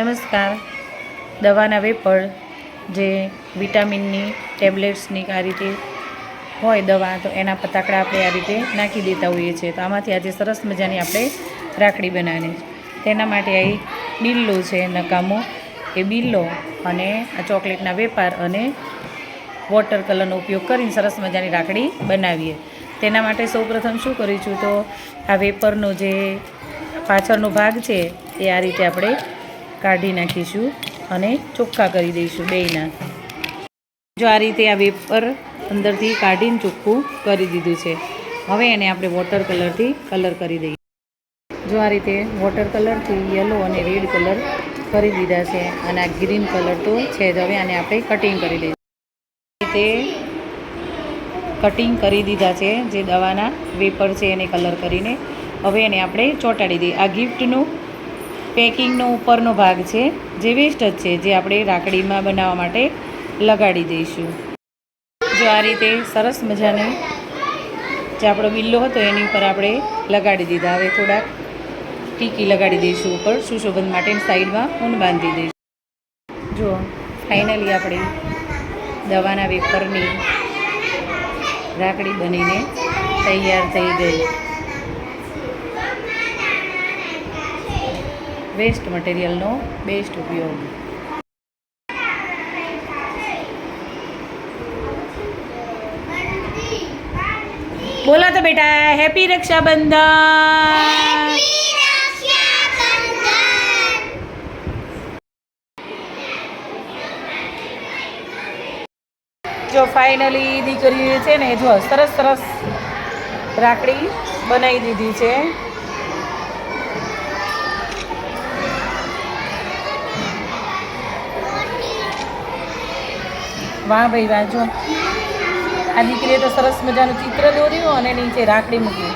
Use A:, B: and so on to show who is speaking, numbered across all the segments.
A: નમસ્કાર. દવાના વેપર જે વિટામિનની, ટેબ્લેટ્સની આ રીતે હોય દવા, તો એના પતાકડા આપણે આ રીતે નાખી દેતા હોઈએ છીએ. તો આમાંથી આજે સરસ મજાની આપણે રાખડી બનાવીને તેના માટે એક બિલ્લો છે, નકામો. એ બિલ્લો અને આ ચોકલેટના વેપાર અને વોટર કલરનો ઉપયોગ કરીને સરસ મજાની રાખડી બનાવીએ. તેના માટે સૌપ્રથમ શું કરીશું તો આ વેપરનો જે પાછળનો ભાગ છે, એ આ રીતે આપણે કાઢી નાખીશું અને ચોખ્ખા કરી દઈશું બેયના. જો આ રીતે આ વેપર અંદરથી કાઢીને ચોખ્ખું કરી દીધું છે. હવે એને આપણે વોટર કલરથી કલર કરી દઈએ. જો આ રીતે વોટર કલરથી યલો અને રેડ કલર કરી દીધા છે અને આ ગ્રીન કલર તો છે જ. હવે આને આપણે કટિંગ કરી દઈશું રીતે કટિંગ કરી દીધા છે જે દવાના વેપર છે એને કલર કરીને. હવે એને આપણે ચોંટાડી દઈએ. આ ગિફ્ટનું પેકિંગનો ઉપરનો ભાગ છે, જે વેસ્ટ જ છે, જે આપણે રાખડીમાં બનાવવા માટે લગાડી દઈશું. જો આ રીતે સરસ મજાને જે આપણો બિલ્લો હતો, એની ઉપર આપણે લગાડી દીધા. હવે થોડાક ટીકી લગાડી દઈશું ઉપર, સુશોભન માટે સાઈડમાં ઊન બાંધી દઈશું. જો, ફાઇનલી આપણે દવાના વેપરની રાખડી બનીને તૈયાર થઈ ગઈ. વેસ્ટ મટીરિયલનો બેસ્ટ ઉપયોગ. બોલો તો બેટા, હેપી રક્ષાબંધન! જો ફાઇનલી દીકરી છે ને, જો સરસ સરસ રાખડી બનાવી દીધી છે. વાહ ભાઈ વાહ, જો. આ દીકરીએ તો સરસ મજાનું ચિત્ર દોર્યું અને નીચે રાખડી મૂકી.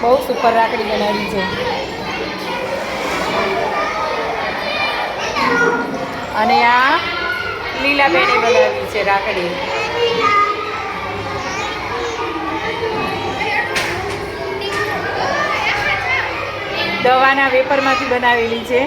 A: બહુ સુપર રાખડી બનાવી છે. અને આ લીલાબેને બનાવી છે રાખડી. દવાના વેપરમાંથી બનાવેલી છે.